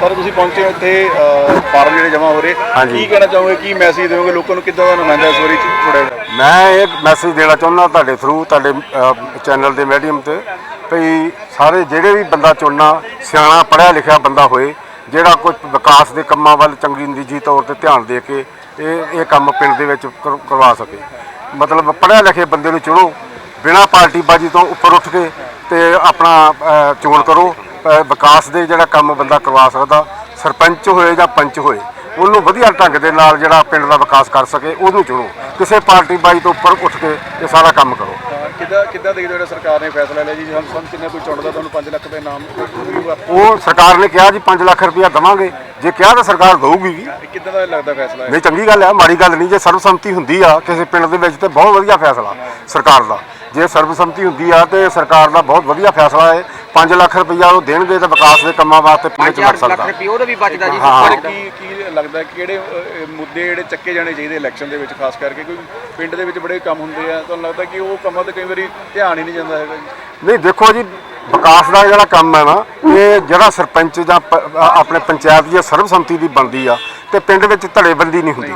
Sir ਤੁਸੀਂ ਪਹੁੰਚੇ ਹੋ ਇੱਥੇ ਫਾਰਮ ਜਿਹੜੇ ਜਮ੍ਹਾਂ ਹੋ ਰਹੇ। ਕੀ ਕਹਿਣਾ ਚਾਹੋਗੇ ਕੀ ਮੈਸੇਜ ਦਿਓਗੇ ਲੋਕਾਂ ਨੂੰ? ਕਿੱਦਾਂ ਦਾ ਨੁਮਾਇੰਦਾ ਇਸ ਵਾਰੀ ਚੁਣਿਆ ਮੈਂ ਇਹ ਮੈਸੇਜ ਦੇਣਾ ਚਾਹੁੰਦਾ ਤੁਹਾਡੇ ਥਰੂ ਤੁਹਾਡੇ ਚੈਨਲ ਦੇ ਮੀਡੀਅਮ ਤੇ ਭਈ ਸਾਰੇ ਜਿਹੜੇ ਵੀ ਬੰਦਾ ਚੁਣਨਾ ਸਿਆਣਾ ਪੜ੍ਹਿਆ ਲਿਖਿਆ ਬੰਦਾ ਹੋਏ ਜਿਹੜਾ ਕੋਈ ਵਿਕਾਸ ਦੇ ਕੰਮਾਂ ਵੱਲ ਚੰਗੀ ਨਿੱਜੀ ਤੌਰ ਤੇ ਧਿਆਨ ਦੇ ਕੇ ਇਹ ਇਹ ਕੰਮ ਪਿੰਡ ਦੇ ਵਿੱਚ ਕਰ- ਕਰਵਾ ਸਕੇ। ਮਤਲਬ ਪੜ੍ਹਿਆ ਲਿਖੇ ਬੰਦੇ ਨੂੰ ਚੁਣੋ ਬਿਨਾਂ ਪਾਰਟੀਬਾਜ਼ੀ ਤੋਂ ਉੱਪਰ ਉੱਠ ਕੇ ਤੇ ਆਪਣਾ ਚੋਣ ਕਰੋ ਵਿਕਾਸ ਦੇ ਜਿਹੜਾ ਕੰਮ ਬੰਦਾ ਕਰਵਾ ਸਕਦਾ ਸਰਪੰਚ ਹੋਏ ਜਾਂ ਪੰਚ ਹੋਏ ਉਹਨੂੰ ਵਧੀਆ ਢੰਗ ਦੇ ਨਾਲ ਜਿਹੜਾ ਪਿੰਡ ਦਾ ਵਿਕਾਸ ਕਰ ਸਕੇ ਉਹਨੂੰ ਚੁਣੋ। ਕਿਸੇ ਪਾਰਟੀਬਾਜ਼ੀ ਤੋਂ ਉੱਪਰ ਉੱਠ ਕੇ ਇਹ ਸਾਰਾ ਕੰਮ ਕਰੋ। ਕਿੱਦਾਂ ਕਿੱਦਾਂ ਦੇਖਦੇ ਜਿਹੜਾ ਸਰਕਾਰ ਨੇ ਫੈਸਲਾ ਲਿਆ ਜੀ? ਜੇ ਹਮ ਸਮ ਕਿੰਨੇ ਕੋਈ ਚੁਣਦਾ ਤੁਹਾਨੂੰ 5 ਲੱਖ ਦਾ ਇਨਾਮ ਮਿਲੂਗਾ ਉਹ ਸਰਕਾਰ ਨੇ ਕਿਹਾ ਜੀ 5 ਲੱਖ ਰੁਪਇਆ ਦਵਾਂਗੇ। ਜੇ ਕਿਹਾ ਤਾਂ ਸਰਕਾਰ ਦਊਗੀ ਵੀ। ਕਿੱਦਾਂ ਦਾ ਲੱਗਦਾ ਫੈਸਲਾ ਨਹੀਂ ਚੰਗੀ ਗੱਲ ਹੈ ਮਾੜੀ ਗੱਲ ਨਹੀਂ। ਜੇ ਸਰਬਸੰਮਤੀ ਹੁੰਦੀ ਆ ਕਿਸੇ ਪਿੰਡ ਦੇ ਵਿੱਚ ਤੇ ਬਹੁਤ ਵਧੀਆ ਫੈਸਲਾ ਸਰਕਾਰ ਦਾ। ਜੇ ਸਰਬਸੰਮਤੀ ਹੁੰਦੀ ਆ ਤੇ ਸਰਕਾਰ ਦਾ ਬਹੁਤ ਵਧੀਆ ਫੈਸਲਾ ਹੈ। 5 ਲੱਖ ਰੁਪਇਆ ਉਹ ਦੇਣਗੇ ਤਾਂ ਵਿਕਾਸ ਦੇ ਕੰਮਾਂ ਵਾਸਤੇ ਪਿੰਡ 'ਚ ਲੱਖ ਸਕਦਾ। ਰੁਪਏ ਉਹਦਾ ਵੀ ਬਚਦਾ ਜੀ ਹਾਂ। ਪਰ ਕੀ ਕੀ ਲੱਗਦਾ ਕਿਹੜੇ ਅ, ਮੁੱਦੇ ਜਿਹੜੇ ਚੱਕੇ ਜਾਣੇ ਚਾਹੀਦੇ ਇਲੈਕਸ਼ਨ ਦੇ ਵਿੱਚ ਖਾਸ ਕਰਕੇ ਕੋਈ ਪਿੰਡ ਦੇ ਵਿੱਚ ਬੜੇ ਕੰਮ ਹੁੰਦੇ ਆ ਤੁਹਾਨੂੰ ਲੱਗਦਾ ਕਿ ਉਹ ਕੰਮਾਂ ਤੇ ਕਈ ਵਾਰੀ ਧਿਆਨ ਹੀ ਨਹੀਂ ਜਾਂਦਾ ਹੈਗਾ ਜੀ? ਨਹੀਂ ਦੇਖੋ ਜੀ ਵਿਕਾਸ ਦਾ ਜਿਹੜਾ ਕੰਮ ਹੈ ਨਾ ਇਹ ਜਿਹੜਾ ਸਰਪੰਚ ਜਾਂ ਪ- ਆਪਣੇ ਪੰਚਾਇਤ ਦੀ ਸਰਬਸੰਮਤੀ ਦੀ ਬਣਦੀ ਆ ਤੇ ਪਿੰਡ ਵਿੱਚ ਧੜੇਬੰਦੀ ਨਹੀਂ ਹੁੰਦੀ।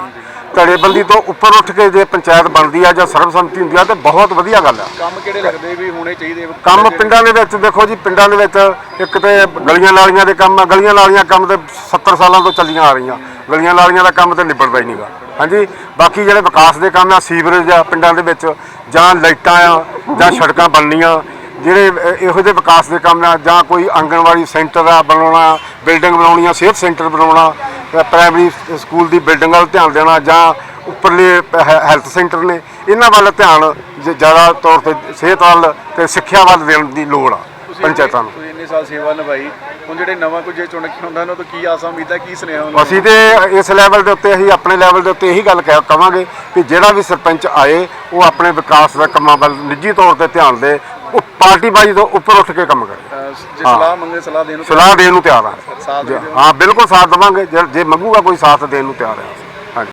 ਧੜੇਬੰਦੀ ਤੋਂ ਉੱਪਰ ਉੱਠ ਕੇ ਜੇ ਪੰਚਾਇਤ ਬਣਦੀ ਆ ਜਾਂ ਸਰਬਸੰਮਤੀ ਹੁੰਦੀ ਆ ਤੇ ਬਹੁਤ ਵਧੀਆ ਗੱਲ ਆ। ਕੰਮ ਕਿਹੜੇ ਲੱਗਦੇ ਵੀ ਹੋਣੇ ਚਾਹੀਦੇ? ਕੰਮ ਪਿੰਡਾਂ ਦੇ ਵਿੱਚ ਦੇਖੋ ਜੀ ਪਿੰਡਾਂ ਦੇ ਵਿੱਚ ਇੱਕ ਤੇ ਗਲੀਆਂ ਨਾਲੀਆਂ ਦੇ ਕੰਮ ਆ ਗਲੀਆਂ ਨਾਲੀਆਂ ਕੰਮ ਤੇ 70 ਸਾਲਾਂ ਤੋਂ ਚੱਲੀਆਂ ਆ ਰਹੀਆਂ। ਗਲੀਆਂ ਨਾਲੀਆਂ ਦਾ ਕੰਮ ਤੇ ਨਿਬੜਦਾ ਹੀ ਨਹੀਂਗਾ ਹਾਂਜੀ? ਬਾਕੀ ਜਿਹੜੇ ਵਿਕਾਸ ਦੇ ਕੰਮ ਆ ਸੀਵਰੇਜ ਆ ਪਿੰਡਾਂ ਦੇ ਵਿੱਚ ਜਾਂ ਲਾਈਟਾਂ ਆ ਜਾਂ ਸੜਕਾਂ ਬਣਨੀਆਂ ਜਿਹੜੇ ਇਹੋ ਜਿਹੇ ਵਿਕਾਸ ਦੇ ਕੰਮ ਆ ਜਾਂ ਕੋਈ ਆਂਗਣਵਾੜੀ ਸੈਂਟਰ ਆ ਬਣਾਉਣਾ ਬਿਲਡਿੰਗ ਬਣਾਉਣੀਆਂ ਸਿਹਤ ਸੈਂਟਰ ਬਣਾਉਣਾ ਪ੍ਰਾਇਮਰੀ ਸਕੂਲ ਦੀ ਬਿਲਡਿੰਗ ਵੱਲ ਧਿਆਨ ਦੇਣਾ ਜਾਂ ਉੱਪਰਲੇ ਹੈਲਥ ਸੈਂਟਰ ਨੇ ਇਹਨਾਂ ਵੱਲ ਧਿਆਨ ਜ਼ਿਆਦਾ ਤੌਰ ਤੇ ਸਿਹਤ ਵੱਲ ਤੇ ਸਿੱਖਿਆ ਵੱਲ ਦੇਣ ਦੀ ਲੋੜ ਆ ਪੰਚਾਇਤਾਂ ਨੂੰ। ਤੁਸੀਂ ਇੰਨੇ ਸਾਲ ਸੇਵਾ ਨਿਭਾਈ ਹੁਣ ਜਿਹੜੇ ਨਵਾਂ ਕੁਝ ਚੁਣ ਕੇ ਹੁੰਦਾ ਉਹਨਾਂ ਤੋਂ ਕੀ ਆਸਾਂ ਉਮੀਦਾਂ ਕੀ ਸੁਨੇਹਾ ਉਹਨਾਂ ਅਸੀਂ ਤੇ ਇਸ ਲੈਵਲ ਦੇ ਉੱਤੇ ਅਸੀਂ ਆਪਣੇ ਲੈਵਲ ਦੇ ਉੱਤੇ ਇਹੀ ਗੱਲ ਕਹਿ ਕਵਾਂਗੇ ਕਿ ਜਿਹੜਾ ਵੀ ਸਰਪੰਚ ਆਏ ਉਹ ਆਪਣੇ ਵਿਕਾਸ ਦੇ ਕੰਮਾਂ ਵੱਲ ਨਿੱਜੀ ਤੌਰ ਤੇ ਧਿਆਨ ਦੇ ਉਹ ਪਾਰਟੀਬਾਜ਼ੀ ਤੋਂ ਉੱਪਰ ਉੱਠ ਕੇ ਕੰਮ ਕਰੇ। ਜੇ ਸਲਾਹ ਮੰਗੇ ਸਲਾਹ ਦੇਣ ਨੂੰ ਸਲਾਹ ਦੇਣ ਨੂੰ ਤਿਆਰ ਆ। ਸਾਥ ਦੇ ਦਿਓ। ਹਾਂ ਬਿਲਕੁਲ ਸਾਥ ਦੇਵਾਂਗੇ। ਜੇ ਜੇ ਮੰਗੂਗਾ ਕੋਈ ਸਾਥ ਦੇਣ ਨੂੰ ਤਿਆਰ ਆ।